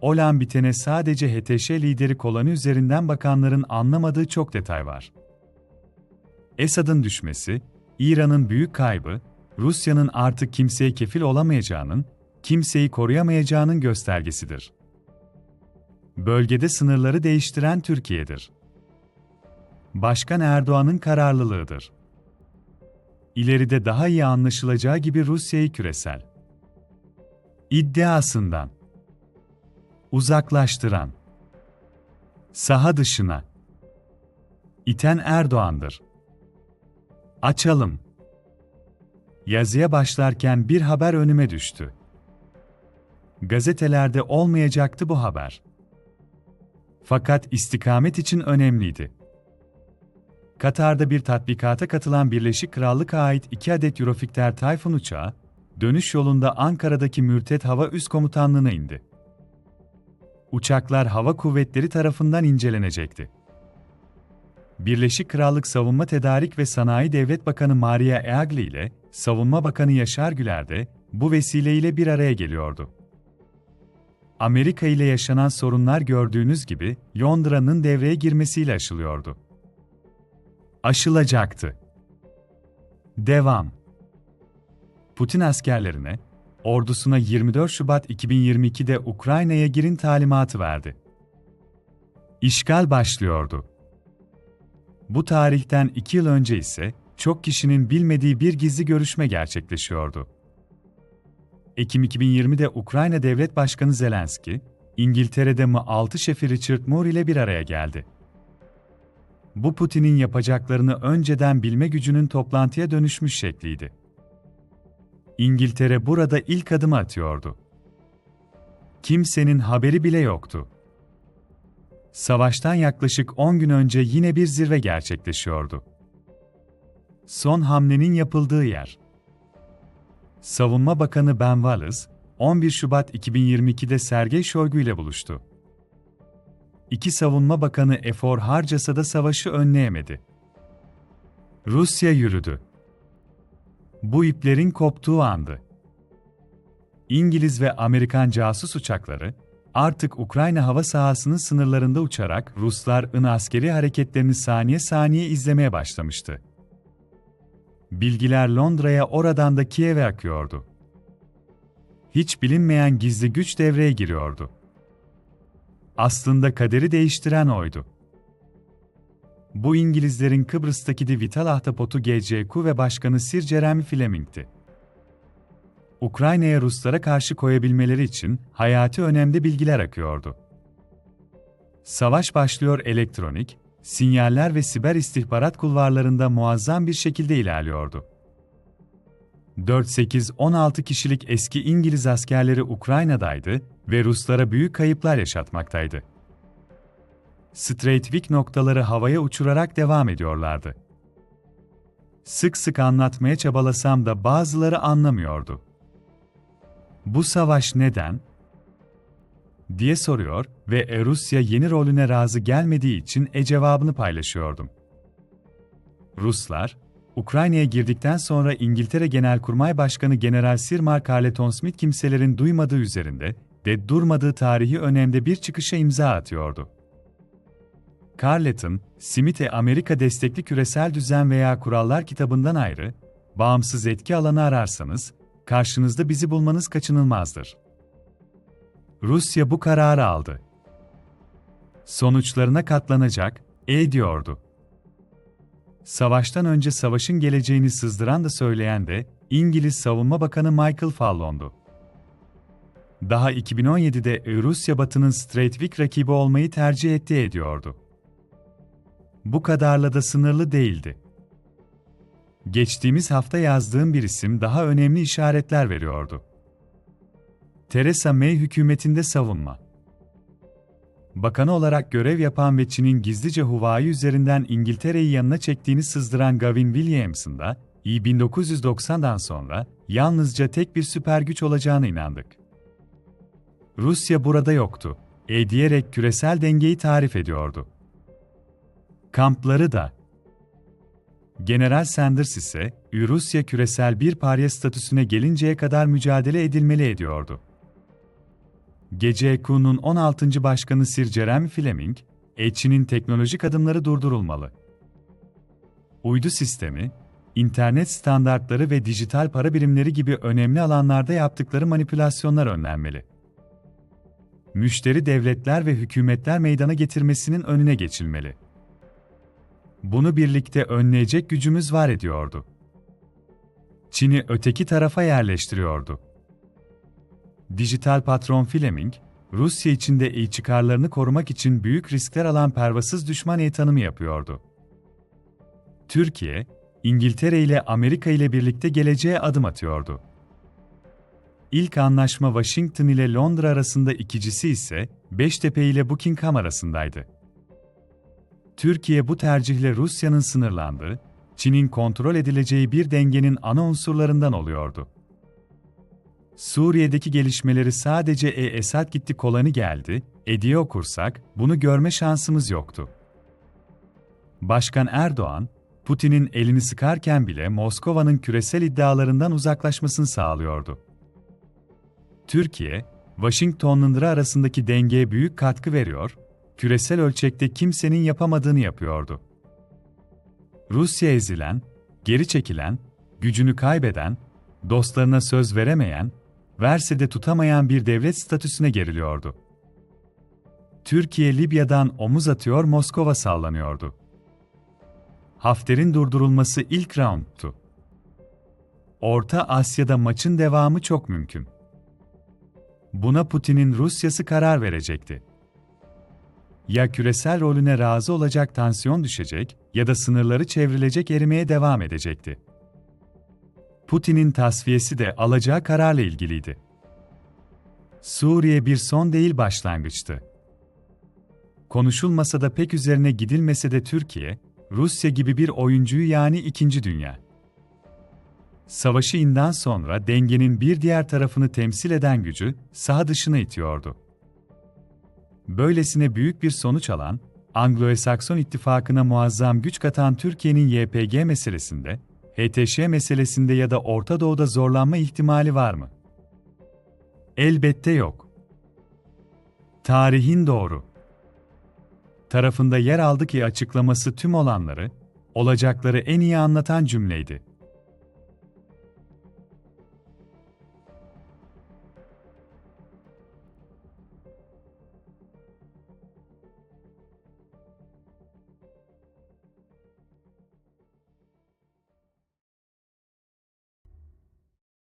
olan bitene sadece HTŞ lideri Kolani üzerinden bakanların anlamadığı çok detay var. Esad'ın düşmesi, İran'ın büyük kaybı, Rusya'nın artık kimseye kefil olamayacağının, kimseyi koruyamayacağının göstergesidir. Bölgede sınırları değiştiren Türkiye'dir. Başkan Erdoğan'ın kararlılığıdır. İleride daha iyi anlaşılacağı gibi Rusya'yı küresel iddiasından uzaklaştıran saha dışına iten Erdoğan'dır. Açalım. Yazıya başlarken bir haber önüme düştü. Gazetelerde olmayacaktı bu haber. Fakat istikamet için önemliydi. Katar'da bir tatbikata katılan Birleşik Krallık'a ait iki adet Eurofighter Tayfun uçağı, dönüş yolunda Ankara'daki Mürtet Hava Üst Komutanlığı'na indi. Uçaklar hava kuvvetleri tarafından incelenecekti. Birleşik Krallık Savunma Tedarik ve Sanayi Devlet Bakanı Maria Eagli ile Savunma Bakanı Yaşar Güler de bu vesileyle bir araya geliyordu. Amerika ile yaşanan sorunlar gördüğünüz gibi Londra'nın devreye girmesiyle aşılıyordu. Aşılacaktı. Devam. Putin askerlerine, ordusuna 24 Şubat 2022'de Ukrayna'ya girin talimatı verdi. İşgal başlıyordu. Bu tarihten iki yıl önce ise çok kişinin bilmediği bir gizli görüşme gerçekleşiyordu. Ekim 2020'de Ukrayna Devlet Başkanı Zelenski, İngiltere'de M6 şefi Richard Moore ile bir araya geldi. Bu Putin'in yapacaklarını önceden bilme gücünün toplantıya dönüşmüş şekliydi. İngiltere burada ilk adımı atıyordu. Kimsenin haberi bile yoktu. Savaştan yaklaşık 10 gün önce yine bir zirve gerçekleşiyordu. Son hamlenin yapıldığı yer. Savunma Bakanı Ben Wallace, 11 Şubat 2022'de Sergey Shoigu ile buluştu. İki savunma bakanı efor harcasa da savaşı önleyemedi. Rusya yürüdü. Bu iplerin koptuğu andı. İngiliz ve Amerikan casus uçakları, artık Ukrayna hava sahasının sınırlarında uçarak Rusların askeri hareketlerini saniye saniye izlemeye başlamıştı. Bilgiler Londra'ya oradan da Kiev'e akıyordu. Hiç bilinmeyen gizli güç devreye giriyordu. Aslında kaderi değiştiren oydu. Bu İngilizlerin Kıbrıs'taki de Vital Ahtapotu GCQ ve Başkanı Sir Jeremy Fleming'ti. Ukrayna'ya Ruslara karşı koyabilmeleri için hayati önemli bilgiler akıyordu. Savaş başlıyor elektronik, sinyaller ve siber istihbarat kulvarlarında muazzam bir şekilde ilerliyordu. 4-8-16 kişilik eski İngiliz askerleri Ukrayna'daydı ve Ruslara büyük kayıplar yaşatmaktaydı. Straight noktaları havaya uçurarak devam ediyorlardı. Sık sık anlatmaya çabalasam da bazıları anlamıyordu. Bu savaş neden? diye soruyor ve Rusya yeni rolüne razı gelmediği için e cevabını paylaşıyordum. Ruslar, Ukrayna'ya girdikten sonra İngiltere Genelkurmay Başkanı General Sir Mark Carleton Smith kimselerin duymadığı üzerinde de durmadığı tarihi önemde bir çıkışa imza atıyordu. Carleton, Smith'e Amerika destekli küresel düzen veya kurallar kitabından ayrı, bağımsız etki alanı ararsanız, karşınızda bizi bulmanız kaçınılmazdır. Rusya bu kararı aldı. Sonuçlarına katlanacak, e diyordu. Savaştan önce savaşın geleceğini sızdıran da söyleyen de İngiliz Savunma Bakanı Michael Fallon'du. Daha 2017'de Rusya Batı'nın Stratevik rakibi olmayı tercih ettiği ediyordu. Bu kadarla da sınırlı değildi. Geçtiğimiz hafta yazdığım bir isim daha önemli işaretler veriyordu. Theresa May hükümetinde savunma. Bakanı olarak görev yapan ve Çin'in gizlice Huawei üzerinden İngiltere'yi yanına çektiğini sızdıran Gavin Williams'ın da, iyi 1990'dan sonra yalnızca tek bir süper güç olacağına inandık. Rusya burada yoktu, e diyerek küresel dengeyi tarif ediyordu. Kampları da. General Sanders ise, Rusya küresel bir parya statüsüne gelinceye kadar mücadele edilmeli ediyordu. GCEQ'nun 16. Başkanı Sir Jeremy Fleming, Çin'in teknolojik adımları durdurulmalı. Uydu sistemi, internet standartları ve dijital para birimleri gibi önemli alanlarda yaptıkları manipülasyonlar önlenmeli. Müşteri devletler ve hükümetler meydana getirmesinin önüne geçilmeli. Bunu birlikte önleyecek gücümüz var ediyordu. Çin'i öteki tarafa yerleştiriyordu. Dijital patron Fleming, Rusya içinde iyi çıkarlarını korumak için büyük riskler alan pervasız düşman iyi tanımı yapıyordu. Türkiye, İngiltere ile Amerika ile birlikte geleceğe adım atıyordu. İlk anlaşma Washington ile Londra arasında ikincisi ise Beştepe ile Buckingham arasındaydı. Türkiye bu tercihle Rusya'nın sınırlandığı, Çin'in kontrol edileceği bir dengenin ana unsurlarından oluyordu. Suriye'deki gelişmeleri sadece e Esad gitti kolanı geldi, e diye okursak, bunu görme şansımız yoktu. Başkan Erdoğan, Putin'in elini sıkarken bile Moskova'nın küresel iddialarından uzaklaşmasını sağlıyordu. Türkiye, Washington'la arasındaki dengeye büyük katkı veriyor, küresel ölçekte kimsenin yapamadığını yapıyordu. Rusya ezilen, geri çekilen, gücünü kaybeden, dostlarına söz veremeyen, verse de tutamayan bir devlet statüsüne geriliyordu. Türkiye Libya'dan omuz atıyor Moskova sallanıyordu. Hafter'in durdurulması ilk roundtu. Orta Asya'da maçın devamı çok mümkün. Buna Putin'in Rusyası karar verecekti. Ya küresel rolüne razı olacak tansiyon düşecek ya da sınırları çevrilecek erimeye devam edecekti. Putin'in tasfiyesi de alacağı kararla ilgiliydi. Suriye bir son değil başlangıçtı. Konuşulmasa da pek üzerine gidilmese de Türkiye, Rusya gibi bir oyuncuyu yani ikinci dünya. Savaşı inden sonra dengenin bir diğer tarafını temsil eden gücü saha dışına itiyordu. Böylesine büyük bir sonuç alan, Anglo-Sakson ittifakına muazzam güç katan Türkiye'nin YPG meselesinde, HTŞ meselesinde ya da Orta Doğu'da zorlanma ihtimali var mı? Elbette yok. Tarihin doğru. Tarafında yer aldı ki açıklaması tüm olanları, olacakları en iyi anlatan cümleydi.